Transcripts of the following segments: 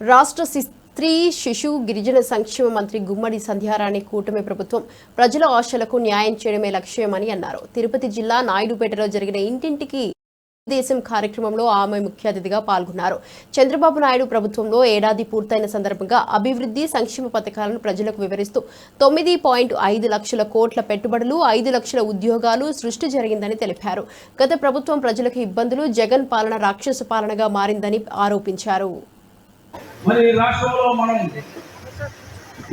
రాష్ట్ర స్త్రీ శిశు గిరిజన సంక్షేమ మంత్రి గుమ్మడి సంధ్యారాణి కూటమి ప్రభుత్వం ప్రజల ఆశలకు న్యాయం చేయడమే లక్ష్యమని అన్నారు. తిరుపతి జిల్లా నాయుడుపేటలో జరిగిన ఇంటింటికి దేశం కార్యక్రమంలో ఆమె ముఖ్య అతిథిగా పాల్గొన్నారు. చంద్రబాబు నాయుడు ప్రభుత్వంలో ఏడాది పూర్తయిన సందర్భంగా అభివృద్ధి సంక్షేమ పథకాలను ప్రజలకు వివరిస్తూ తొమ్మిది పాయింట్ ఐదు లక్షల కోట్ల పెట్టుబడులు ఐదు లక్షల ఉద్యోగాలు సృష్టి జరిగిందని తెలిపారు. గత ప్రభుత్వం ప్రజలకు ఇబ్బందులు జగన్ పాలన రాక్షస పాలనగా మారిందని ఆరోపించారు. మరి ఈ రాష్ట్రంలో మనం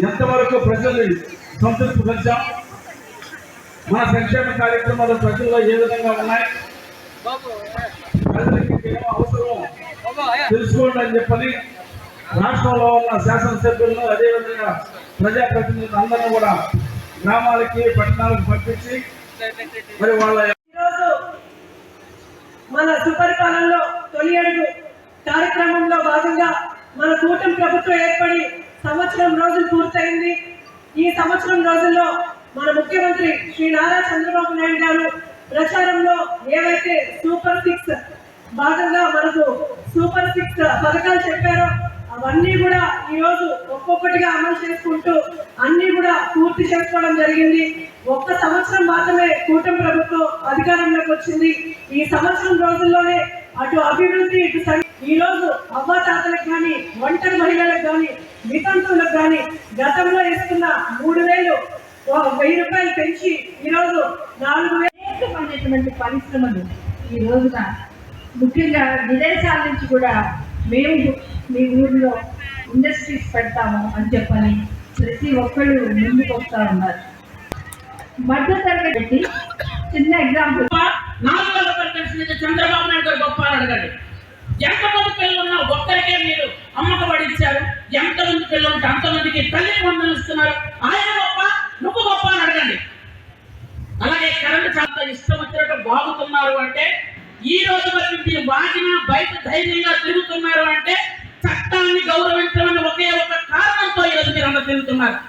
ఎంతవరకు ప్రజలు సంతృప్తి పరిచాం మన సంక్షేమ కార్యక్రమాలు ప్రజల్లో ఏ విధంగా ఉన్నాయి? ప్రజలకి ఏం అవసరం తెలుసుకోండి అని చెప్పని రాష్ట్రంలో ఉన్న శాసనసభ్యులను అదేవిధంగా ప్రజాప్రతినిధులు అందరినీ కూడా గ్రామాలకి పట్టణాలకు పంపించి మరి వాళ్ళ మన సుపరిపాలనలో తొలి అడుగు కార్యక్రమంలో భాగంగా మన కూటమి ప్రభుత్వం ఏర్పడి సంవత్సరం రోజులు పూర్తయింది. ఈ సంవత్సరం రోజుల్లో మన ముఖ్యమంత్రి శ్రీ నారా చంద్రబాబు నాయుడు గారు ప్రచారంలో ఏవైతే సూపర్ సిక్స్ భాగంగా మనకు సూపర్ సిక్స్ పథకాలు చెప్పారో అవన్నీ కూడా ఈ రోజు ఒక్కొక్కటిగా అమలు చేసుకుంటూ అన్ని కూడా పూర్తి చేసుకోవడం జరిగింది. ఒక్క సంవత్సరం మాత్రమే కూటమి ప్రభుత్వం అధికారంలోకి వచ్చింది. ఈ సంవత్సరం రోజుల్లోనే అటు అభివృద్ధి ఇటు సం- ఈ రోజు అవ్వాతాతలకు కానీ ఒంటరి మహిళలకు కానీ వితంతువులకు కానీ గతంలో ఇస్తున్న మూడు వేలు వెయ్యి రూపాయలు పెంచి ఈ రోజు నాలుగు వేలు. అనేకమైనటువంటి పరిశ్రమలు ఈ రోజున ముఖ్యంగా విదేశాల నుంచి కూడా మేము మీ ఊర్లో ఇండస్ట్రీస్ పెడతాము అని చెప్పని ప్రతి ఒక్కళ్ళు ముందుకు వస్తూ ఉన్నారు. మధ్య తరగతి చిన్న ఎగ్జాంపుల్. మీద చంద్రబాబు నాయుడు గారు గొప్ప అని అడగండి. ఎంతమంది పిల్లలు ఉన్నా ఒక్కరికే మీరు అమ్మకబడి ఇచ్చారు ఎంతమంది పిల్లలు ఉంటే అంతమందికి తల్లి వందలు ఇస్తున్నారు? ఆయన గొప్ప నువ్వు గొప్ప అని అడగండి. అలాగే కరెంట్ చాలా ఇష్టం వచ్చినట్టు బాగుతున్నారు అంటే ఈ రోజు వరకు మీరు వాగిన బయట ధైర్యంగా తిరుగుతున్నారు అంటే చట్టాన్ని గౌరవించడం ఒకే ఒక కారణంతో ఈరోజు మీరు అందరు తిరుగుతున్నారు.